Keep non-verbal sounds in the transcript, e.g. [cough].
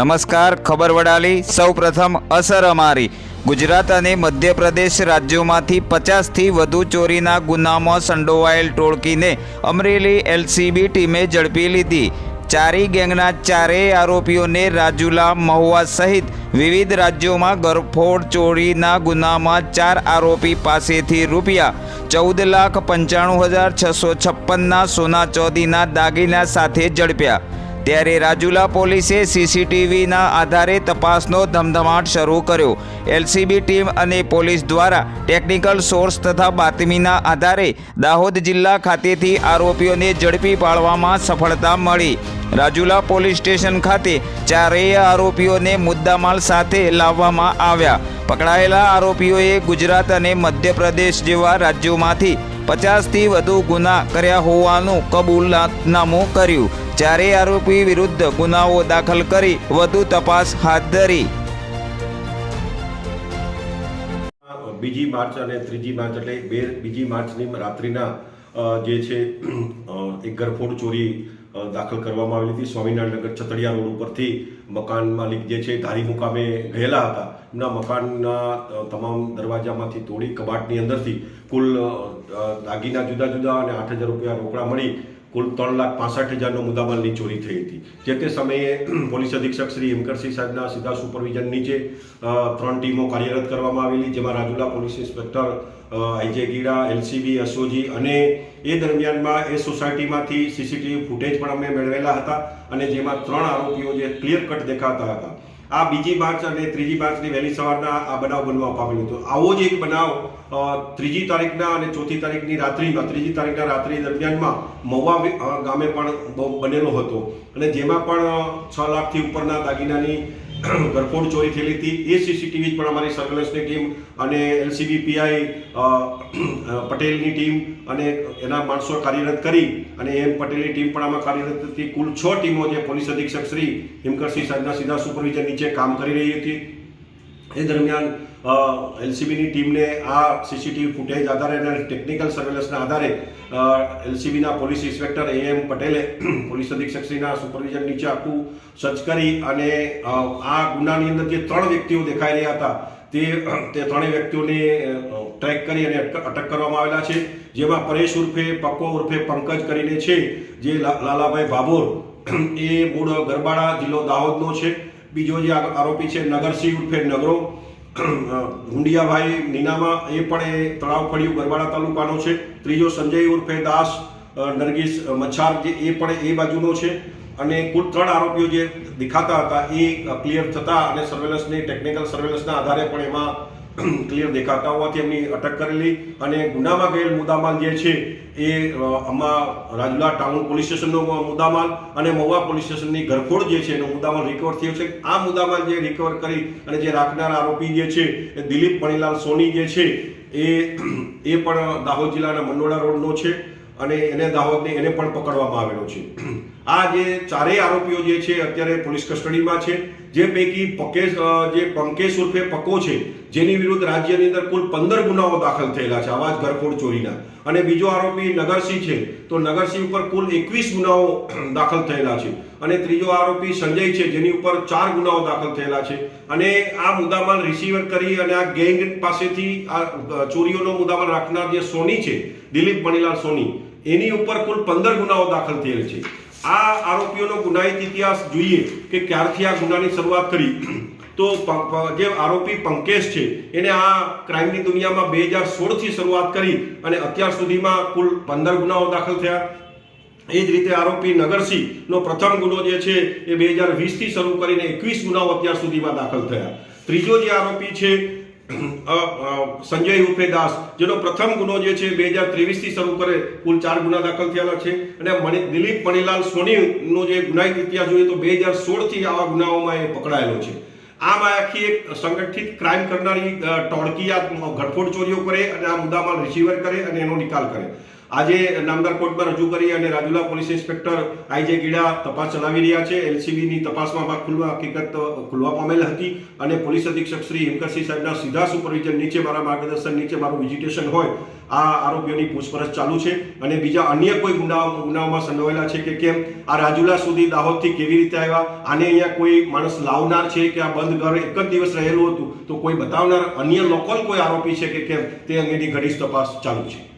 નમસ્કાર, ખબર વડાલી. સૌપ્રથમ અસર અમારી. ગુજરાત અને મધ્યપ્રદેશ રાજ્યોમાંથી પચાસથી વધુ ચોરીના ગુનામાં સંડોવાયેલ ટોળકીને અમરેલી એલસીબી ટીમે ઝડપી લીધી. ચારી ગેંગના ચારેય આરોપીઓને રાજુલા મહુવા સહિત વિવિધ રાજ્યોમાં ગરફોડ ચોરીના ગુનામાં ચાર આરોપી પાસેથી રૂપિયા ચૌદ લાખ પંચાણું હજાર છસો છપ્પનના સોના ચોદીના દાગીના સાથે ઝડપ્યા. ત્યારે રાજુલા પોલીસે સીસીટીવીના આધારે તપાસનો ધમધમાટ શરૂ કર્યો. એલસીબી ટીમ અને પોલીસ દ્વારા ટેકનિકલ સોર્સ તથા બાતમીના આધારે દાહોદ જિલ્લા ખાતેથી આરોપીઓને ઝડપી પાડવામાં સફળતા મળી. રાજુલા પોલીસ સ્ટેશન ખાતે ચારેય આરોપીઓને મુદ્દામાલ સાથે લાવવામાં આવ્યા. પકડાયેલા આરોપીઓએ ગુજરાત અને મધ્યપ્રદેશ જેવા રાજ્યોમાંથી પચાસથી વધુ ગુના કર્યા હોવાનું કબૂલાતનામું કર્યું. ચારેય આરોપી વિરુદ્ધ ગુનાઓ દાખલ કરી વધુ તપાસ હાથ ધરી. બીજી માર્ચ અને ત્રીજી માર્ચ એટલે બે બીજી માર્ચની રાત્રિના જે છે એક ગરફોડ ચોરી દાખલ કરવામાં આવેલી હતી. સ્વામિનારાયણનગર છતડિયા રોડ ઉપરથી મકાન માલિક જે છે ધારી મુકામે ગયેલા હતા. એમના મકાનના તમામ દરવાજામાંથી તોડી કબાટની અંદરથી કુલ દાગીના જુદા જુદા અને આઠ હજાર રૂપિયા રોકડા મળી કુલ ત્રણ લાખ પાસઠ હજારનો મુદ્દામાલની ચોરી થઈ હતી. જે તે સમયે પોલીસ અધિક્ષક શ્રી હિમકરસિંહ સાહેબના સીધા સુપરવિઝન નીચે ત્રણ ટીમો કાર્યરત કરવામાં આવેલી, જેમાં Rajula police inspector IJ Gida LCB SOG અને એ દરમિયાનમાં એ સોસાયટીમાંથી સીસીટીવી ફૂટેજ પણ અમે મેળવેલા હતા અને જેમાં ત્રણ આરોપીઓ જે ક્લિયર કટ દેખાતા હતા. આ બીજી માર્ચ અને ત્રીજી માર્ચની વહેલી સવારના આ બનાવ બનવા પામેલો હતો. આવો જ એક બનાવ ત્રીજી તારીખના અને ચોથી તારીખની રાત્રિમાં, ત્રીજી તારીખના રાત્રિ દરમિયાનમાં મહુવા ગામે પણ બનેલો હતો. અને જેમાં પણ છ લાખથી ઉપરના દાગીનાની ગરફોડ ચોરી થયેલી હતી. એ સીસીટીવી પણ અમારી સર્વેલન્સની ટીમ અને એલસીબી પીઆઈ પટેલની ટીમ અને એના માણસો કાર્યરત કરી અને એમ પટેલની ટીમ પણ આમાં કાર્યરત હતી. કુલ છ ટીમો જે પોલીસ અધિક્ષક શ્રી હિમકરસિંહ સાહેબના સીધા સુપરવિઝન નીચે કામ કરી રહી હતી. એ દરમિયાન એલસીબીની ટીમને આ સીસીટીવી ફૂટેજ આધારે અને ટેકનિકલ સર્વેલન્સના આધારે એલસીબીના પોલીસ ઇન્સ્પેક્ટર એ એમ પટેલે [clears throat] પોલીસ અધિક્ષકશ્રીના સુપરવિઝન નીચે આખું સર્ચ કરી અને આ ગુનાની અંદર જે ત્રણ વ્યક્તિઓ દેખાઈ રહ્યા હતા, તે [clears throat] તે ત્રણેય વ્યક્તિઓને ટ્રેક કરી અને અટક કરવામાં આવેલા છે. જેમાં પરેશ ઉર્ફે, પક્કો ઉર્ફે પંકજ કરીને છે, જે લાલાભાઈ ભાભોર [clears throat] એ મૂળ ગરબાડા જિલ્લો દાહોદનો છે. બીજો જે આરોપી છે નગરસિંહ ઉર્ફે નગરો. હુંડિયાભાઈ નીનામા એ પણ એ તળાવ ફળિયું ગરબાડા તાલુકાનો છે. ત્રીજો સંજય ઉર્ફે દાસ નરગીસ મચ્છાર જે એ પણ એ બાજુનો છે. અને કુલ ત્રણ આરોપીઓ જે દેખાતા હતા એ ક્લિયર થતા અને સર્વેલન્સની ટેકનિકલ સર્વેલન્સના આધારે પણ એમાં ક્લિયર દેખાતા હોવાથી એમની અટક કરેલી અને ગુનામાં ગયેલ મુદ્દામાલ જે છે એ આમાં રાજુલા ટાઉન પોલીસ સ્ટેશનનો મુદ્દામાલ અને મહુવા પોલીસ સ્ટેશનની ગરફોડ જે છે એનો મુદ્દામાલ રિકવર થયો છે. આ મુદ્દામાલ જે રિકવર કરી અને જે રાખનાર આરોપી જે છે, એ દિલીપ મણીલાલ સોની જે છે, એ એ પણ દાહોદ જિલ્લાના મંડોળા રોડનો છે અને એને દાહોદને એને પણ પકડવામાં આવેલો છે. આ જે ચારેય આરોપીઓ જે છે, અત્યારે પોલીસ કસ્ટડીમાં છે. જે પૈકી પકેશ જે પંકેશ ઉર્ફે પકો છે, જેની વિરુદ્ધ રાજ્યની અંદર કુલ પંદર ગુનાઓ દાખલ થયેલા છે, આવા જ ઘરફોડ ચોરીના. અને બીજો આરોપી નગરસિંહ છે. તો નગરસિંહ ઉપર કુલ એકવીસ ગુનાઓ [clears throat] દાખલ થયેલા છે. અને ત્રીજો આરોપી સંજય છે, જેની ઉપર ચાર ગુનાઓ દાખલ થયેલા છે. અને આ મુદ્દામાલ રિસીવર કરી અને આ ગેંગ પાસેથી આ ચોરીઓનો મુદ્દામાલ રાખનાર જે સોની છે, દિલીપ મણીલાલ સોની, એની ઉપર કુલ પંદર ગુનાઓ દાખલ થયેલ છે. આ આરોપીઓનો ગુનાહિત ઇતિહાસ જોઈએ કે ક્યારથી આ ગુનાની શરૂઆત કરી. તો જે આરોપી પંકેશ છે, એને આ ક્રાઇમની દુનિયામાં બે હજાર સોળથી શરૂઆત કરી અને અત્યાર સુધીમાં કુલ પંદર ગુનાઓ દાખલ થયા. એ જ રીતે આરોપી નગરસિંહનો પ્રથમ ગુનો જે છે, એ બે હજાર વીસથી શરૂ કરીને એકવીસ ગુનાઓ અત્યાર સુધીમાં દાખલ થયા. ત્રીજો જે આરોપી છે સંજય ઉર્ફે દાસ, જેનો પ્રથમ ગુનો જે છે બે હજાર ત્રેવીસથી શરૂ કરે, કુલ ચાર ગુના દાખલ થયેલા છે. અને દિલીપ મણીલાલ સોનીનો જે ગુનાહિત ઇતિહાસ જોઈએ તો બે હજાર સોળથી આવા ગુનાઓમાં એ પકડાયેલો છે. આમ આખી એક સંગઠિત ક્રાઇમ કરનારી ટોળકી આ ઘરફોડ ચોરીઓ કરે અને આ મુદ્દામાં રિસીવર કરે અને એનો નિકાલ કરે. આજે નામદાર કોર્ટમાં રજૂ કરી અને Rajula police inspector IJ Gida તપાસ ચલાવી રહ્યા છે. એલસીબીની તપાસમાં આ ખુલવા હકીકત ખુલવા પામેલ હતી અને પોલીસ અધિક્ષક શ્રી હિમકરસિંહ સાહેબના સીધા સુપરવિઝન નીચે મારા માર્ગદર્શન નીચે મારું વિઝિટેશન હોય, આ આરોપીઓની પૂછપરછ ચાલુ છે. અને બીજા અન્ય કોઈ ગુનાઓ ગુનાઓમાં સંડોવાયેલા છે કે કેમ? આ રાજુલા સુધી દાહોદથી કેવી રીતે આવ્યા? આને અહીંયા કોઈ માણસ લાવનાર છે કે આ બંધ ઘર એક જ દિવસ રહેલું હતું? તો કોઈ બતાવનાર અન્ય લોકલ કોઈ આરોપી છે કે કેમ? તે અંગેની ઘડી તપાસ ચાલુ છે.